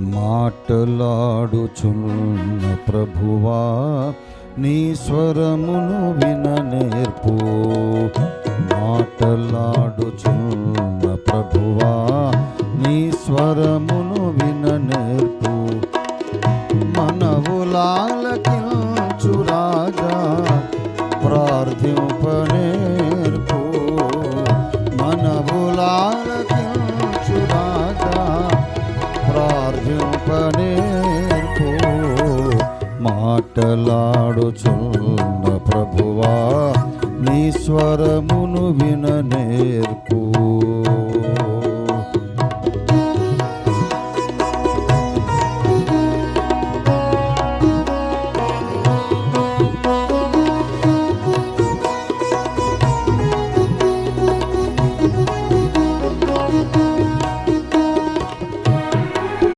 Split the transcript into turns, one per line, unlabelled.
మాటలాడుచున్న ప్రభువా నీ స్వరమును విన నేర్పు. మాటలాడుచున్న ప్రభువా నీ స్వరమును విన నేర్పు. మనవులాలకించు రాజా ప్రార్థింపనేర్పు మనవులాలకి ప్రార్థింపనేర్పు మాటలాడుచున్న ప్రభువా నీ స్వరమును విన నేర్పు.